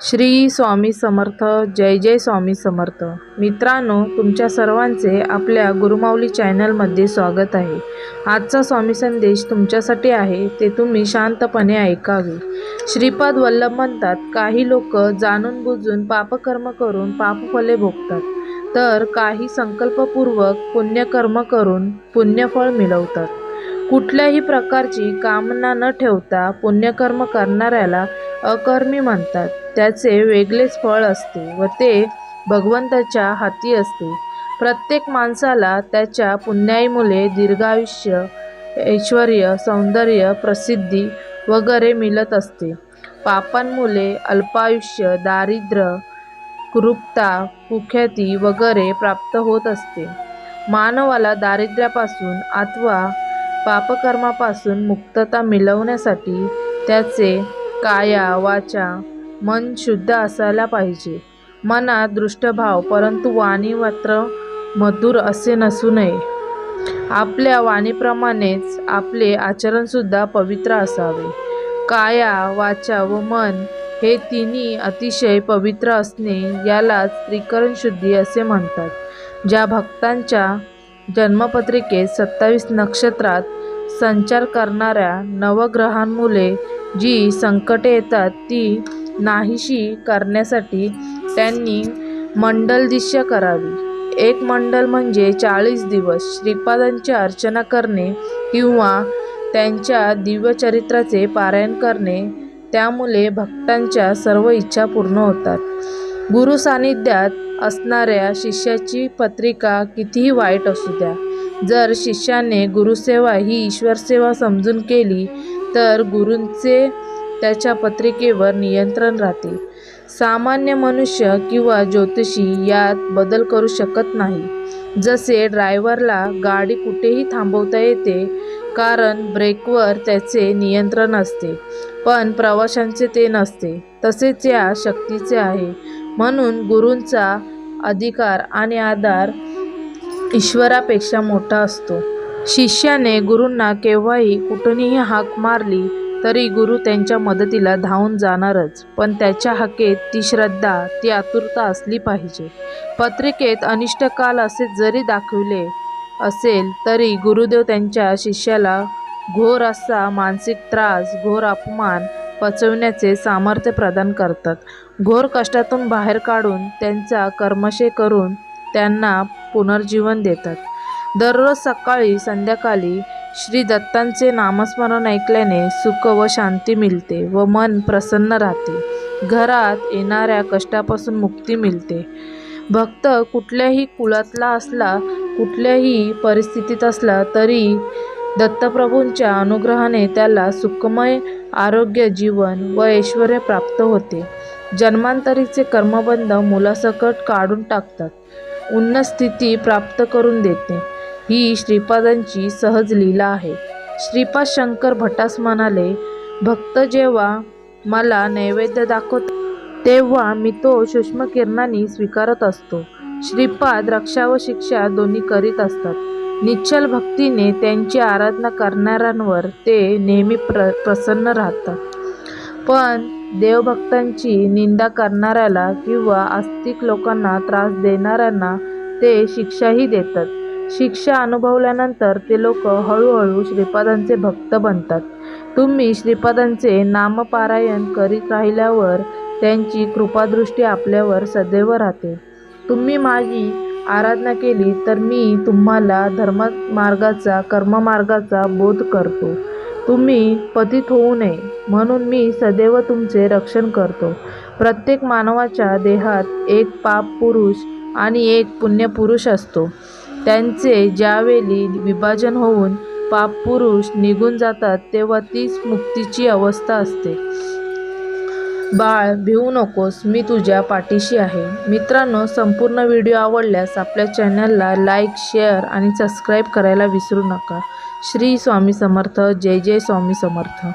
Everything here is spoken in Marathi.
श्री स्वामी समर्थ जय जय स्वामी समर्थ. मित्रांनो तुमच्या सर्वांचे आपल्या गुरुमाऊली चॅनलमध्ये स्वागत आहे. आजचा स्वामी संदेश तुमच्यासाठी आहे ते तुम्ही शांतपणे ऐकावे. श्रीपाद वल्लभ म्हणतात काही लोक जाणून बुजून पापकर्म करून पापफले भोगतात. तर काही संकल्पपूर्वक पुण्यकर्म करून पुण्यफळ मिळवतात. कुठल्याही प्रकारची कामना न ठेवता पुण्यकर्म करणाऱ्याला अकर्मी म्हणतात. त्याचे वेगळेच फळ असते व ते भगवंताच्या हाती असते. प्रत्येक माणसाला त्याच्या पुण्याईमुळे दीर्घायुष्य ऐश्वर सौंदर्य प्रसिद्धी वगैरे मिळत असते. पापांमुळे अल्पायुष्य दारिद्र्य कुरूपता कुख्याती वगैरे प्राप्त होत असते. मानवाला दारिद्र्यापासून अथवा पापकर्मापासून मुक्तता मिळवण्यासाठी त्याचे काया वाचा मन शुद्ध असायला पाहिजे. मनात दृष्टभाव परंतु वाणी मात्र मधुर असे नसू नये. आपल्या वाणीप्रमाणेच आपले आचरणसुद्धा पवित्र असावे. काया वाचा व मन हे तिन्ही अतिशय पवित्र असणे यालाच त्रिकरण शुद्धी असे म्हणतात. ज्या भक्तांच्या जन्मपत्रिकेत सत्तावीस नक्षत्रात संचार करणाऱ्या नवग्रहांमुळे जी संकटे येतात ती नाहीशी करण्यासाठी त्यांनी मंडलदिश्य करावी. एक मंडल म्हणजे चाळीस दिवस श्रीपादांची अर्चना करणे किंवा त्यांच्या दिव्यचरित्राचे पारायण करणे त्यामुळे भक्तांच्या सर्व इच्छा पूर्ण होतात. गुरु सानिध्यात असणाऱ्या शिष्याची पत्रिका कितीही वाईट असू द्या जर शिष्याने गुरुसेवा ही ईश्वरसेवा समजून केली तर गुरूंचे त्याच्या पत्रिकेवर नियंत्रण राहते. सामान्य मनुष्य किंवा ज्योतिषी यात बदल करू शकत नाही. जसे ड्रायव्हरला गाडी कुठेही थांबवता येते कारण ब्रेकवर त्याचे नियंत्रण असते पण प्रवाशांचे ते नसते. तसेच या शक्तीचे आहे. म्हणून गुरूंचा अधिकार आणि आधार ईश्वरापेक्षा मोठा असतो. शिष्याने गुरूंना केव्हाही कुठूनही हाक मारली तरी गुरु त्यांच्या मदतीला धावून जाणारच. पण त्याच्या हाकेत ती श्रद्धा ती आतुरता असली पाहिजे. पत्रिकेत अनिष्ट काल असे जरी दाखविले असेल तरी गुरुदेव त्यांच्या शिष्याला घोर असा मानसिक त्रास घोर अपमान पचवण्याचे सामर्थ्य प्रदान करतात. घोर कष्टातून बाहेर काढून त्यांचा कर्मशे करून त्यांना पुनर्जीवन देतात. दररोज सकाळी संध्याकाळी श्री दत्तांचे नामस्मरण ऐकल्याने सुख व शांती मिळते व मन प्रसन्न राहते. घरात येणाऱ्या कष्टापासून मुक्ती मिळते. भक्त कुठल्याही कुळातला असला कुठल्याही परिस्थितीत असला तरी दत्तप्रभूंच्या अनुग्रहाने त्याला सुखमय आरोग्य जीवन व ऐश्वर प्राप्त होते. जन्मांतरीचे कर्मबंध मुलासकट काढून टाकतात. उन्नत स्थिती प्राप्त करून देते. ही श्रीपादांची सहज लीला आहे. श्रीपाद शंकर भटास म्हणाले भक्त जेव्हा मला नैवेद्य दाखवत तेव्हा मी तो सूक्ष्म किरणांनी स्वीकारत असतो. श्रीपाद रक्षा व शिक्षा दोन्ही करीत असतात. निश्चल भक्तीने त्यांची आराधना करणाऱ्यांवर ते नेहमी प्र प्रसन्न राहतात. पण देवभक्तांची निंदा करणाऱ्याला किंवा आस्तिक लोकांना त्रास देणाऱ्यांना ते शिक्षाही देतात. शिक्षा अनुभवल्यानंतर ते लोक हळूहळू श्रीपादांचे भक्त बनतात. तुम्ही श्रीपादांचे नामपारायण करीत राहिल्यावर त्यांची कृपादृष्टी आपल्यावर सदैव राहते. तुम्ही माझी आराधना केली तर मी तुम्हाला धर्ममार्गाचा कर्ममार्गाचा बोध करतो. तुम्ही पतित होऊ नये म्हणून मी सदैव तुमचे रक्षण करतो. प्रत्येक मानवाच्या देहात एक पाप पुरुष आणि एक पुण्यपुरुष असतो. त्यांचे ज्यावेळी विभाजन होऊन पापपुरुष निघून जातात तेव्हा तीच मुक्तीची अवस्था असते. बाळ भिवू नकोस मी तुझ्या पाठीशी आहे. मित्रांनो संपूर्ण व्हिडिओ आवडल्यास आपल्या चॅनलला लाईक शेअर आणि सबस्क्राईब करायला विसरू नका. श्री स्वामी समर्थ जय जय स्वामी समर्थ.